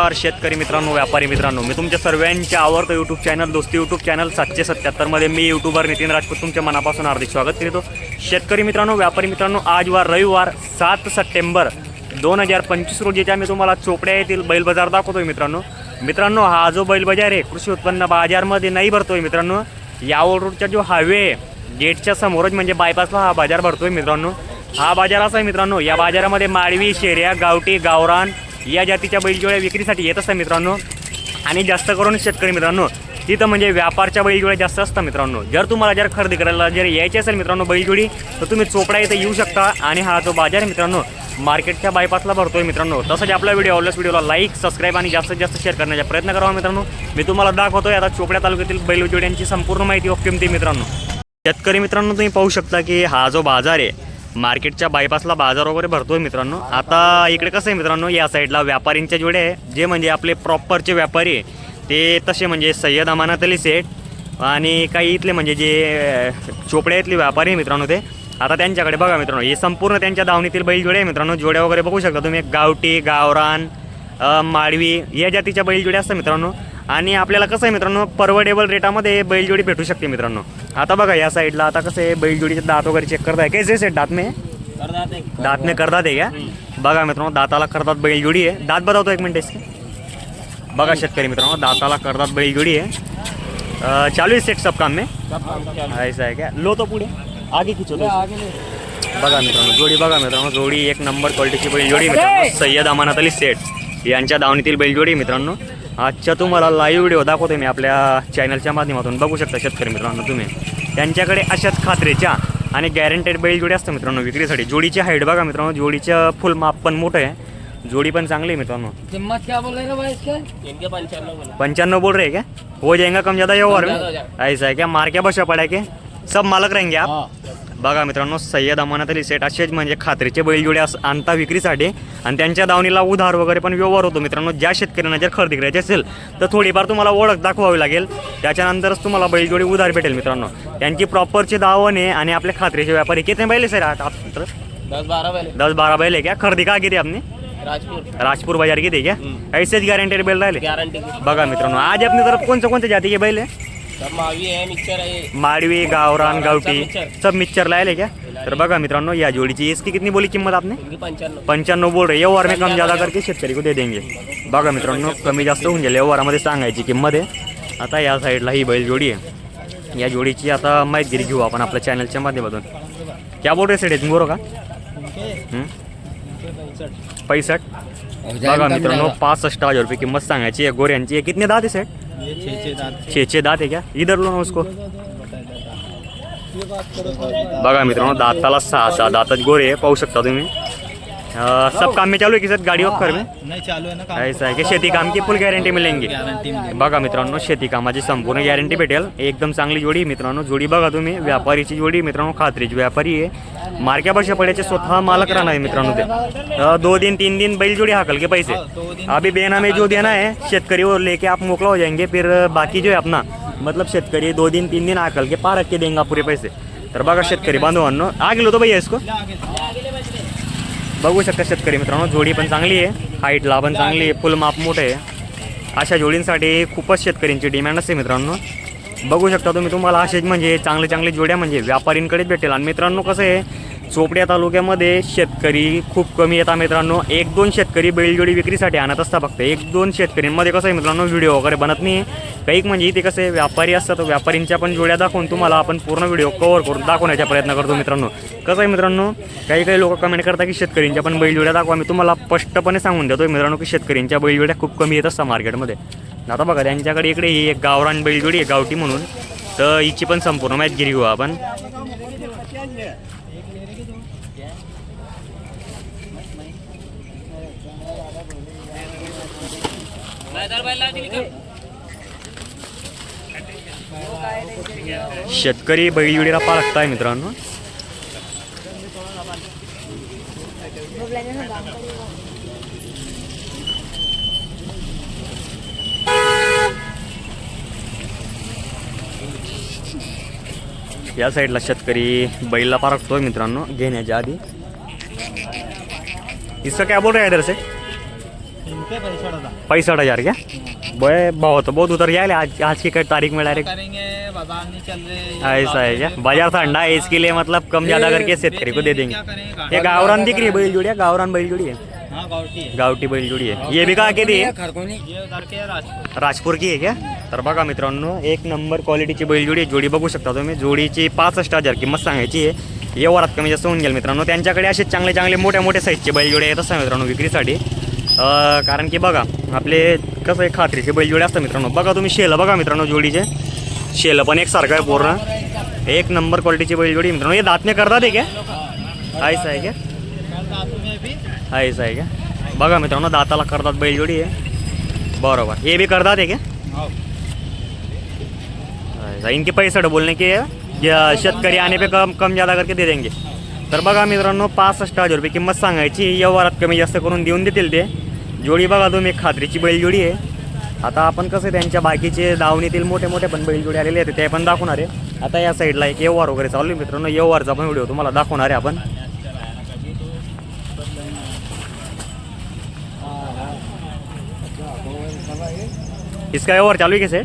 नमस्कार शेतकरी मित्रांनो व्यापारी मित्रांनो. मी तुमच्या सर्वांच्या आवडतं YouTube channel Dosti YouTube channel सातशे सत्याहत्तरमध्ये मी यूट्यूबर नितीन राजपूत तुमच्या मनापासून हार्दिक स्वागत करतो. शेतकरी मित्रांनो व्यापारी मित्रांनो आज वार रविवार सात सप्टेंबर दोन हजार पंचवीस रोजीच्या मी तुम्हाला चोपड्या येथील बैल बाजार दाखवतोय मित्रांनो. मित्रांनो हा जो बैल बाजार आहे कृषी उत्पन्न बाजारमध्ये नाही भरतोय मित्रांनो. यावर रोडचा जो हायवे आहे गेटच्या समोरच म्हणजे बायपासला हा बाजार भरतोय मित्रांनो. हा बाजार असा आहे मित्रांनो या बाजारामध्ये माळवी शेऱ्या गावठी गावरान या जातीच्या बैलजोड्या विक्रीसाठी येत असतात मित्रांनो. आणि जास्त करून शेतकरी मित्रांनो तिथं म्हणजे व्यापारच्या बैलजोड्या जास्त असतात मित्रांनो. जर तुम्हाला जर खरेदी करायला जर यायची असेल मित्रांनो बैलजोडी तर तुम्ही चोपडा इथं येऊ शकता आणि हा जो बाजार आहे मित्रांनो मार्केटच्या बायपासला भरतोय मित्रांनो. तसंच आपला व्हिडिओ आवडल्यास व्हिडिओला लाईक सबस्क्राईब आणि जास्तीत जास्त शेअर करण्याचा प्रयत्न करावा मित्रांनो. मी तुम्हाला दाखवतोय आता चोपड्या तालुक्यातील बैलजोड्यांची संपूर्ण माहिती व किमती मित्रांनो. शेतकरी मित्रांनो तुम्ही पाहू शकता की हा जो बाजार आहे मार्केटच्या बायपासला बाजार वगैरे भरतोय मित्रांनो. आता इकडे कसं आहे मित्रांनो या साईडला व्यापारींच्या जोडे आहे. जे म्हणजे आपले प्रॉपरचे व्यापारी आहे ते तसे म्हणजे सय्यद अमानात अली सेठ आणि काही इथले म्हणजे जे चोपड्यातले इथले व्यापारी आहे मित्रांनो ते. आता त्यांच्याकडे बघा मित्रांनो हे संपूर्ण त्यांच्या दावणीतील बैल जोडे आहे मित्रांनो. जोड्या वगैरे बघू शकता तुम्ही. गावठी गावरान माळवी या जातीच्या बैलजोडी असतात मित्रांनो. आणि आपल्याला कसं आहे मित्रांनो परवडेबल रेटामध्ये बैलजोडी भेटू शकते मित्रांनो. आता बघा या साईडला आता कसं आहे बैलजोडीचे दात वगैरे चेक करताय. कैसे सेट दात में? दात में करतात आहे का बघा मित्रांनो दाताला करतात बैलजोडी आहे. दात बतावतो एक मिनिट इसके. बघा शेतकरी मित्रांनो दाताला करतात बैलजोडी आहे. चालू आहे सेट सब काम में? ऐसा आहे का लो तो पुढे. आगे खिचो. बघा मित्रांनो जोडी बघा मित्रांनो जोडी एक नंबर क्वालिटीची बैलजोडी मित्रांनो. सय्यद अमानत अली सेठ यांच्या दावणीतील बैलजोडी मित्रांनो. आजच्या तुम्हाला लाईव्ह व्हिडिओ दाखवते मी आपल्या चॅनलच्या माध्यमातून. बघू शकता शेतकरी मित्रांनो तुम्ही. त्यांच्याकडे अशाच खात्रीच्या आणि गॅरंटेड बैलजोडी असतं मित्रांनो विक्रीसाठी. जोडीची हाईट बघा मित्रांनो जोडीचं फुल माप पण मोठं आहे. जोडी पण चांगली आहे मित्रांनो. कीमत क्या बोल रहे हो भाई इसके? इनके पंचानवे बोला. पंचानवे बोल रहे हैं क्या? हो जाएगा कम ज़्यादा ये और? कम ज़्यादा हो। ऐसा है क्या? मार क्या बशा पड़ा के सब मालक रहेंगे आप? बघा मित्रांनो सय्यद अमानत अली सेट असेच म्हणजे खात्रीचे बैलजोडे अस आणता विक्रीसाठी. आणि त्यांच्या दावणीला उधार वगैरे पण व्यवहार होतो मित्रांनो. ज्या शेतकऱ्यांना जर खरेदी करायची असेल तर थोडीफार तुम्हाला ओळख दाखवावी लागेल. त्याच्यानंतरच तुम्हाला बैलजोडी उधार भेटेल मित्रांनो. त्यांची प्रॉपरची दावण आहे आणि आपले खात्रीचे व्यापारी किती बैल आहे सर? आता दस बारह पहले दस बारह बैल है क्या? खरेदी का किती आपने राजपूत राजपूर बाजार किती क्या. ऐसेच गॅरंटेड बैल राहिले? बघा मित्रांनो आज अपनी तरफ कोणत्या कोणत्या जातीचे बैल आहे? माडवी गावरान गावठी सब मिक्सर. लायले क्या? तर बघा मित्रांनो या जोडीची इसकी कितनी बोली किंमत आपने? पंच्याण्णव. बोल रहे व्यवहार में कम ज्यादा करके शेतकरी को दे देंगे. बघा मित्रांनो कमी जास्त होऊन जाईल व्यवहारामध्ये सांगायची किंमत आहे. आता या साईडला ही बैल जोडी आहे. या जोडीची आता माहिती घेऊ आपण आपल्या चॅनलच्या माध्यमातून. क्या बोल रहे सेठ? गोरो का? पैसठ? बघा मित्रांनो पासष्ट हजार रुपये किंमत सांगायची आहे. गोऱ्यांची आहे. कितने दात है सेठ? छे छे दात है। क्या? इधर लो ना उसको। बघा मित्रांनो दाताला सहा सहा दातात गोरे आहे पाहू शकता तुम्ही. सब काम में चालू है की सर गाड़ी वखर में नहीं चालू है ना काम ऐसा है की शेती काम की फुल गॅरंटी मिळेंगी गारंटी बघा मित्रांनो शेती कामाची संपूर्ण गॅरंटी भेटेल एकदम चांगली जोडी आहे मित्रांनो जोडी बघा तुम्ही व्यापारीची जोडी आहे मित्रांनो खात्रीची व्यापारी आहे मार्क्या भाषा पड्याचे स्वतः मालक राहणार आहे मित्रांनो ते अं, दो दिन तीन दिन बैल जोडी हाकल के पैसे अभी बेना में जो देना है शेतकरी वो लेके आप मोकला हो जाएंगे फिर बाकी जो है अपना मतलब शेतकरी दो दिन तीन दिन आकल के पार रख के देंगे पूरे पैसे तर बघा शेतकरी बांधवांनो आ गेलो तो भैया इसको बघू शकता शेतकरी मित्रांनो जोडी पण चांगली आहे हाईटला पण चांगली आहे फुल माप मोठं आहे. अशा जोडींसाठी खूपच शेतकऱ्यांची डिमांड असते मित्रांनो. बघू शकता तुम्ही तुम्हाला असेच म्हणजे चांगले चांगले जोड्या म्हणजे व्यापारींकडेच भेटेल. आणि मित्रांनो कसं आहे चोपड्या तालुक्यामध्ये शेतकरी खूप कमी येतात मित्रांनो एक दोन शेतकरी बैलजोडी विक्रीसाठी आणत असतात फक्त. एक दोन शेतकऱ्यांमध्ये कसं आहे मित्रांनो व्हिडिओ वगैरे बनत नाही. काही म्हणजे इथे कसं आहे व्यापारी असतात. व्यापारींच्या पण जोड्या दाखवून तुम्हाला आपण पूर्ण व्हिडिओ कव्हर करून दाखवण्याचा प्रयत्न करतो मित्रांनो. कसं आहे मित्रांनो काही काही लोक कमेंट करतात की शेतकऱ्यांच्या पण बैलजोड्या दाखवा. मी तुम्हाला स्पष्टपणे सांगून देतो मित्रांनो की शेतकऱ्यांच्या बैलजोड्या खूप कमी येत असतात मार्केटमध्ये. आता बघा त्यांच्याकडे इकडे ही एक गावरान बैलजोडी आहे गावठी म्हणून. तर हिची पण संपूर्ण माहिती घेऊ आपण. शेतकरी बैलजोडीला पाळताय मित्रांनो. या साईडला शेतकरी बैलला पारखतोय मित्रांनो घेण्याच्या आधी. इसका क्या बोल रहा हैं इधर से? इनके पैंसठ हजार क्या? बे बहुत बहुत उतर जाएगा आज आज की तारीख में डायरेक्ट ऐसा है क्या? बाजार ठंडा है इसके लिए मतलब कम ज्यादा करके शेतकरी को दे देंगे। ये गावरान दिख रही है बैल जोड़ी है गावरान बैल जोड़ी है? हाँ गावठी है। बैल जोडी आहे ये भी का किती आहे खरगोनी ये उधर के है राजपूत राजपूर की आहे क्या? तर बघा मित्रांनो एक नंबर क्वालिटीची बैलजोडी आहे. जोडी बघू शकता तुम्ही. जोडीची पासष्ट हजार किंमत सांगायची आहे. या वरात कमी जास्त होऊन गेल मित्रांनो. त्यांच्याकडे असे चांगले चांगले मोठ्या मोठ्या साईजचे बैलजोडे आहेत असं मित्रांनो विक्रीसाठी. कारण की बघा आपले कसं आहे खात्रीचे बैलजोडे असतात मित्रांनो. बघा तुम्ही शेलं बघा मित्रांनो जोडीचे. शेलं पण एक सारखं आहे पूर्ण. एक नंबर क्वालिटीची बैलजोडी मित्रांनो. हे दातने करतात आहे क्या? आईस आहे क्या कल आईस आहे क्या बघा मित्रांनो दाताला करतात बैलजोडी आहे बरोबर. हे बी करतात आहे क्या? इनके पैसे बोलने के शेतकरी आने पे कम कम ज़्यादा करके दे देंगे. तर बघा मित्रांनो पासष्ट हजार रुपये किंमत सांगायची. व्यवहारात कमी जास्त करून देऊन देतील ते. जोडी बघा तुम्ही खात्रीची बैलजोडी आहे. आता आपण कसं त्यांच्या बाकीचे दावणीतील मोठे मोठे पण बैलजोडी आलेले आहेत ते पण दाखवणार आहे. आता या साईडला एक व्यवहार वगैरे चालू आहे मित्रांनो व्यवहारचा पण व्हिडिओ तुम्हाला दाखवणार आहे आपण. इसका व्यवहार चालू आहे कसे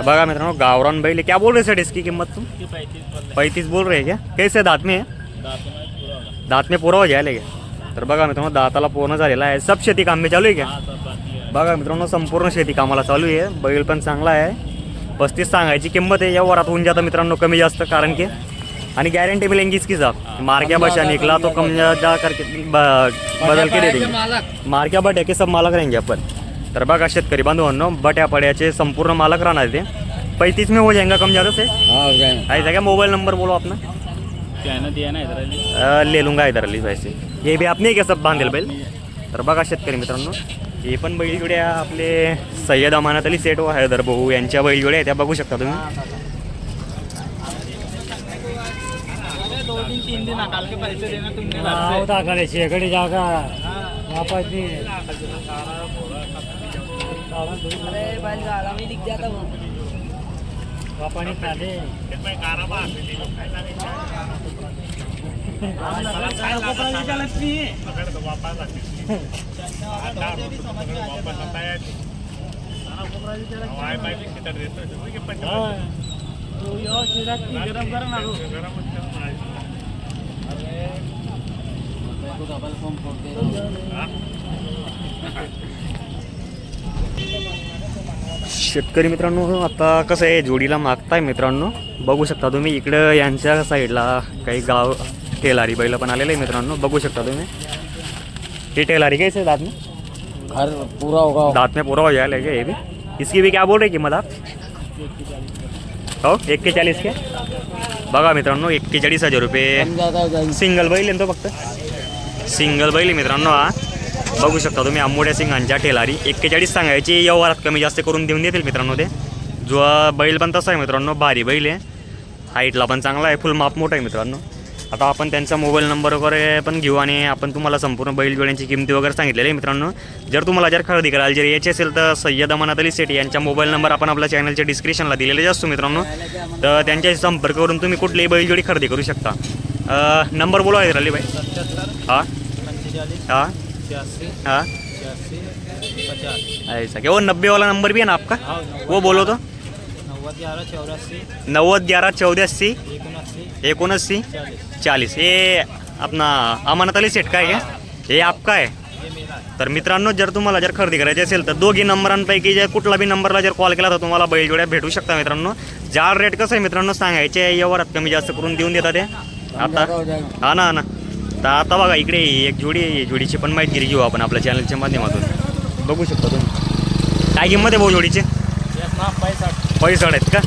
बघा मित्रांनो गावरान बैल क्या बोल रहे सर इसकी किंमत तुम? पैंतीस बोल रहे क्या? कैसे दात में है? दात में पूरा हो जायला क्या तर बघा मित्रांनो दाताला पूर्ण झालेला आहे. सब शेती काम में चालू आहे क्या बघा मित्रांनो संपूर्ण शेती कामाला चालू आहे. बैल पण चांगला आहे. पस्तीस सांगायची किंमत आहे. या वरात होऊन जातं मित्रांनो कमी जास्त कारण की आणि गॅरंटी मिलेंगी इसकी साहब मार क्या बचा निकला तो कम जा करके बदल के दे देंगे मारक्या बट्याचे सब मालक रहेंगे अपन तर बघा शेतकरी बांधवांनो बट्या पड्याचे संपूर्ण मालक राहणार ते. पैंतीस में हो जाएगा कम ज़्यादा से ऐसा क्या मोबाइल नंबर बोलो अपना क्या ना दिया ना इधर अ, ले लूंगा इधर अली वैसे ये भी आपने क्या सब बांधेल बैल? तर बघा शेतकरी मित्रांनो हे पण बैलजोड्या आपले सय्यद अमानत अली सेठ व हैदर भाऊ यांच्या बैलजोड्या आहेत त्या बघू शकता तुम्ही. दो दिन तीन दिन निकाल के पैसे देना तुमने होता करे शेकडे जागा. वापस नहीं अरे बैल में दिख जाता वो वापस नहीं खाते गरम गरम आलू डबल फॉर्म फोड़ते शेतकरी मित्रांनो आता कसं आहे जोडीला मागताय मित्रांनो. बघू शकता तुम्ही इकडं यांच्या साईडला काही गाव टेलारी बैल पण आलेले आहे मित्रांनो. बघू शकता तुम्ही. ये टेलारी कैसे दांत में घर पूरा होगा दांत में पूरा हो जाएगा क्या ये भी इसकी भी क्या बोल रहे किंमत आप हो एक्केचाळीस के? बघा मित्रांनो एक्केचाळीस हजार रुपये. हो सिंगल बैल आहे तो फक्त? सिंगल बैल मित्रांनो हा. बघू शकता तुम्ही आंबोड्या सिंगांच्या टेलारी. एक्केचाळीस सांगायची व्यवहारात कमी जास्त करून देऊन देतील मित्रांनो ते. जो बैल पण तसा आहे मित्रांनो भारी बैल आहे. हाईटला पण चांगला आहे फुल माप मोठा आहे मित्रांनो. आता आपण त्यांचा मोबाईल नंबर वगैरे पण घेऊ आणि आपण तुम्हाला संपूर्ण बैल जोड्यांची किमती वगैरे सांगितलेली आहे मित्रांनो. जर तुम्हाला जर खरेदी करायला जर यायची असेल तर सय्यद अमानात अली सेठी यांच्या मोबाईल नंबर आपण आपल्या चॅनलच्या डिस्क्रिप्शनला दिलेले असतो मित्रांनो. तर त्यांच्याशी संपर्क करून तुम्ही कुठलीही बैलजोडी खरेदी करू शकता. नंबर बोला अली भाई. हां? हां? हाँ? ऐसा क्या? वो नब्बे वाला नंबर भी है ना आपका? हाँ वो बोलो तो। नव्वद ग्यारह चौदह अस्सी एकोणअस्सी चालीस। ये अपना अमानत अली सेट का आहे क्या? हे आपका आहे है। तर मित्रांनो जर तुम्हाला जर खरेदी करायची असेल तर दोघी नंबरांपैकी जर कुठला बी नंबरला जर कॉल केला तर तुम्हाला बैलजोड्या भेटू शकता मित्रांनो. जार रेट कसं आहे मित्रांनो? सांगायचे व्यवहारात कमी जास्त करून देऊन देतात ते. आता? हो हा ना हा ना. तर आता बघा इकडे एक जोडी आहे. जोडीची पण माहिती घेऊ आपण आपल्या चॅनलच्या माध्यमातून. बघू शकता तुम्ही. काय किंमत आहे भाऊ जोडीची? पैसे आहेत का?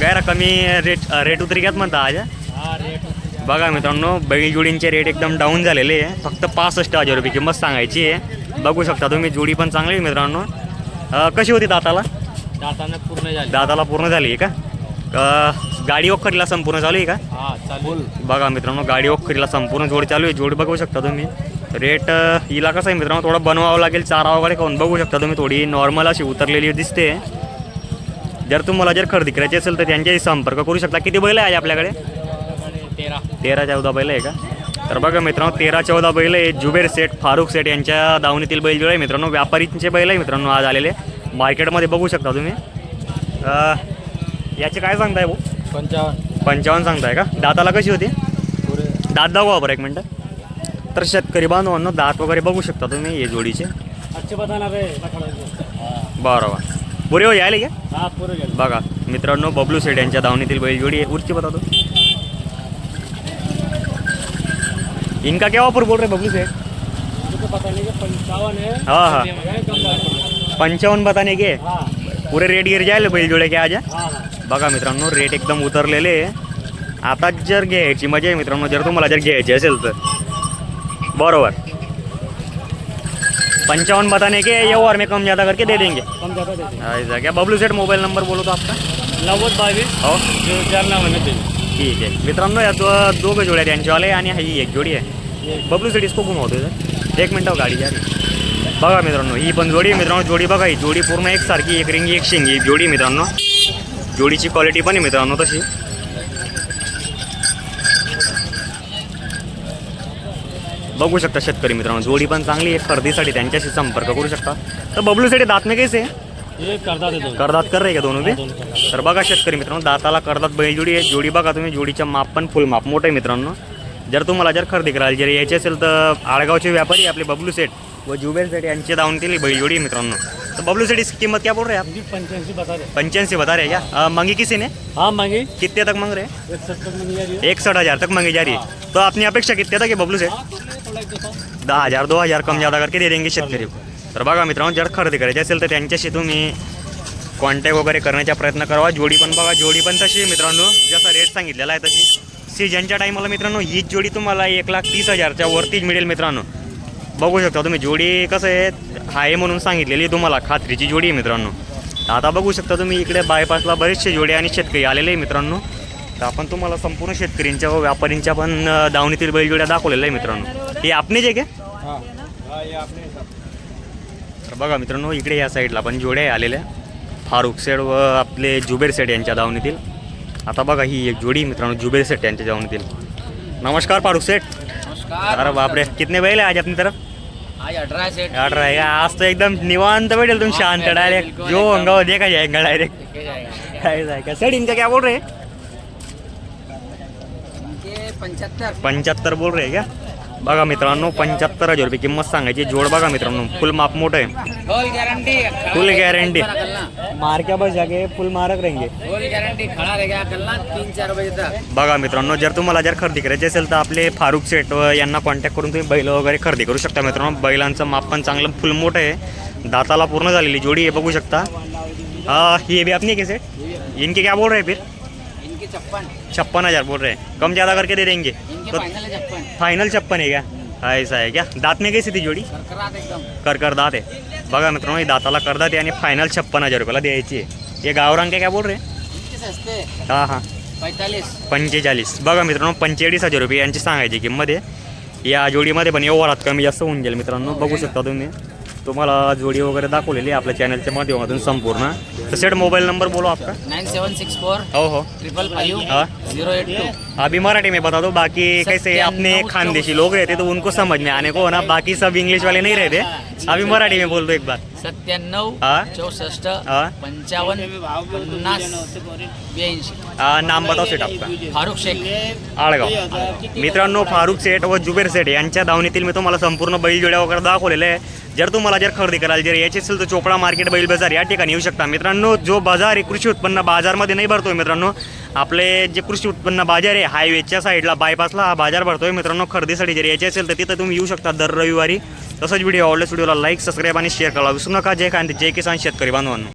काय रा कमी रेट रेट उतरी घ्यात म्हणता आज रेट बघा मित्रांनो बैलजोडींचे रेट एकदम डाऊन झालेले आहे. फक्त पासष्ट हजार रुपये किंमत सांगायची आहे. बघू शकता तुम्ही जोडी पण चांगली मित्रांनो. कशी होती दाताला? दाताने पूर्ण झाले. दाताला पूर्ण झाली आहे का? गाडी वखरीला संपूर्ण चालू आहे का? हा बघा मित्रांनो गाडी वखरीला संपूर्ण जोड चालू आहे. जोड बघू शकता तुम्ही. रेट हिला कसं आहे मित्रांनो थोडं बनवावं लागेल. चारा वगैरे खाऊन बघू शकता तुम्ही. थोडी नॉर्मल अशी उतरलेली दिसते. जर तुम्हाला जर खरेदी करायची असेल तर त्यांच्याशी संपर्क करू शकता. किती बैल आहे आपल्याकडे? तेरा. तेरा चौदा बैल आहे का? तर बघा मित्रांनो तेरा चौदा बैल आहे. जुबेर सेठ फारुख सेठ यांच्या दावणीतील बैल जो आहे मित्रांनो. व्यापारीचे बैल आहे मित्रांनो आज आलेले. मार्केटमध्ये बघू शकता तुम्ही. याचे काय सांगताय भाऊ? पंचावन्न. पंचावन्न सांगताय का? दाताला कशी होती? पुरे. दात दाखवा बरं एक मिनटं. तर शेतकरी बांधवांनो दात वगैरे बघू शकता तुम्ही हे जोडीचे. अच्छे बताना रे बरं बरं. पुरे हो यायले का? हा पुरे गेले. बघा मित्रांनो बबलू सेठ यांच्या दावणीतील बैल जोडी आहे. उरची बता तो. इनका क्या ऑफर बोल रहे बबलू सेठ मुझे पता नहीं कि पंचावन है. हाँ हाँ. है कम पंचावन्न बताने के? हाँ. पुरे रेट गिर जायला बैल जोडे क्या आज हाँ? हाँ. बघा मित्रांनो रेट एकदम उतरलेले आहे. आता जर घ्यायची मज़ा आहे मित्रांनो जर तुम्हाला जर घ्यायची असेल तर. बरोबर. पंचावन बताने के ये और में कम ज़्यादा करके दे देंगे. कम ज़्यादा ऐसा क्या? बबलू सेठ मोबाईल नंबर बोलो तो आपका. नव्वद बावीस हो. चार तेवीस ठीक आहे. मित्रांनो या दो दोघं जोड्या त्यांच्यावाले आणि ही एक जोडी आहे. बबलू सेट इसको घुमवतो इथं. एक मिनटं गाडी जा रही. बघा मित्रांनो ही पण जोडी मित्रांनो जोडी बघा ही जोडी पूर्ण एकसारखी एक रिंगी एक शिंगी जोडी मित्रांनो. जोडीची क्वालिटी पण आहे मित्रांनो तशी. बघू शकता शेतकरी मित्रांनो जोडी पण चांगली आहे खरेदीसाठी त्यांच्याशी संपर्क करू शकता. तर बबलू सेट दात में कैसे? आहे करदात कर रहे का दोनों करदात. तर बघा शेतकरी मित्रांनो दाताला करदात बैल जोडी आहे. जोडी बघा तुम्ही जोडीचं माप पण फुल माप. मोठं आहे मित्रांनो. जर तुम्हाला जर खरेदी करायला जर यायची असेल तर आळगावचे व्यापारी आपले बबलू सेठ व जुबेर सेठ यांची दावून केली बैल जोडी आहे मित्रांनो. तर बबलू सेठ इसकी कीमत क्या बोल रहे हैं मुझे पंचायसी बता आप पंचासी बता रहे हैं क्या? अ, मांगी किसी ने? हाँ मांगी। कितने तक मांग रहे हैं? एक सत्तर में रही है। एकसठ हज़ार तक मांगी जा रही है। तो अपनी अपेक्षा कितने तक है बबलू सेठ हाँ, थोड़ा एक दो सौ। दहा हजार दो हजार कम जादा करके दे देंगे शेतकरी तर बघा मित्रांनो जर खरेदी करायची असेल तर त्यांच्याशी तुम्ही कॉन्टॅक्ट वगैरे करण्याचा प्रयत्न करावा. जोडी पण बघा जोडी पण तशी आहे मित्रांनो. जसा रेट सांगितलेला आहे तशी. सीजनच्या टाईमाला मित्रांनो हीच जोडी तुम्हाला एक लाख तीस हजारच्या वरतीच मिळेल मित्रांनो. बघू शकता तुम्ही जोडी कसं आहे? आहे म्हणून सांगितलेली आहे तुम्हाला खात्रीची जोडी आहे मित्रांनो. तर आता बघू शकता तुम्ही इकडे बायपासला बरेचसे जोडी आणि शेतकरी आलेले आहे मित्रांनो. तर आपण तुम्हाला संपूर्ण शेतकऱ्यांच्या व व्यापारींच्या पण दावणीतील बैलजोड्या दाखवलेल्या आहे मित्रांनो. हे आपणेच आहे का? हाँ. हाँ तर बघा मित्रांनो इकडे या साईडला पण जोड्या आलेल्या फारुख सेठ व आपले जुबेर सेठ यांच्या दावणीतील. आता बघा ही एक जोडी मित्रांनो जुबेर सेठ यांच्या दावणीतील. नमस्कार फारुख सेठ नमस्कार. अरे बापरे कितने बैल आहे आज अपनी तरफ? आठ रहेगा आज तो एकदम निवांत बैठे तुम शांत डायरेक्ट जो होगा देखा जाएगा डायरेक्ट जाएगा सेठ इनका क्या बोल रहे ये पंचहत्तर पंच्याहत्तर बोल रहे क्या बघा मित्रांनो पंच्याहत्तर हजार रुपये किंमत सांगायची. जोड बघा मित्रांनो फुल माप मोठं आहे. फुल गारंटी फुल गॅरंटी कलना मार क्या बस जाके फुल मारक रहेंगे. फुल गारंटी खड़ा रहेगा कलना तीन चार बजे तक बघा मित्रांनो जर तुम्हाला जर खरेदी करायची असेल तर आपले फारुख सेट व यांना कॉन्टॅक्ट करून तुम्ही बैल वगैरे खरेदी करू शकता मित्रांनो. बैलांचं माप पण चांगलं फुल मोठं आहे. दाताला पूर्ण झालेली जोडी आहे बघू शकता. हा ही भी अपनी कैसे इनके क्या बोल रहे हैं फिर? छप्पन. छप्पन हज़ार बोल रहे हैं। कम ज़्यादा करके दे देंगे। तो फाइनल छप्पन. फाइनल छप्पन है क्या? ऐसा है क्या? दात में कैसी थी जोडी? कर कर दात आहे बघा मित्रांनो ही दाताला करदात आहे आणि फायनल छप्पन हजार रुपयाला द्यायची आहे. हे गावरांग काय बोल सस्ते. हां हां. पंचेचाळीस. बघा मित्रांनो पंचेचाळीस हजार रुपये यांची सांगायची किंमत आहे. या जोडीमध्ये पण व्यवहारात कमी जास्त होऊन जाईल मित्रांनो. बघू शकता तुम्ही. तुम्हाला जोडी वगैरे दाखवलेली आहे आपल्या चॅनलच्या माध्यमातून संपूर्ण. तर सेट मोबाईल नंबर बोलो आपका नाइन सेवन सिक्स फोर हो हो. ट्रिपल फाइव हाँ. Zero eight two. अभी मराठी में बता दो बाकी कैसे अपने खानदेशी लोग रहते तो उनको समझ में आने को ना बाकी सब इंग्लिश वाले नहीं रहते. अभी मराठी में बोल दो एक बार. सत्त्याण्णव चौसष्ट पंचावन्न पन्नास ब्याऐंशी. नाम बताओ सेट आपका. फारुख शेख. आळगाव. मित्रांनो फारुख सेठ व जुबेर सेठ यांच्या दावणीतील मी तुम्हाला संपूर्ण बैलजोड्या वगैरे दाखवलेल्या आहे. जर तुम्हाला जर खरेदी करायला जर यायची असेल तर चोपडा मार्केट बैल बाजार या ठिकाणी येऊ शकता. मित्रांनो जो बाजार आहे कृषी उत्पन्न बाजारमध्ये नाही भरतोय मित्रांनो. आपले जे कृषी उत्पन्न बाजार आहे हायवेच्या साईडला बायपासला हा बाजार भरतोय मित्रांनो. खरेदीसाठी जर यायचे असेल तर तिथं तुम्ही येऊ शकता दर रविवारी. तसंच व्हिडिओ आवडल्यास व्हिडिओला लाईक सबस्क्राईब आणि शेअर करा विसरू नका. जय कांती जय किसान शेतकरी बांधवांनो.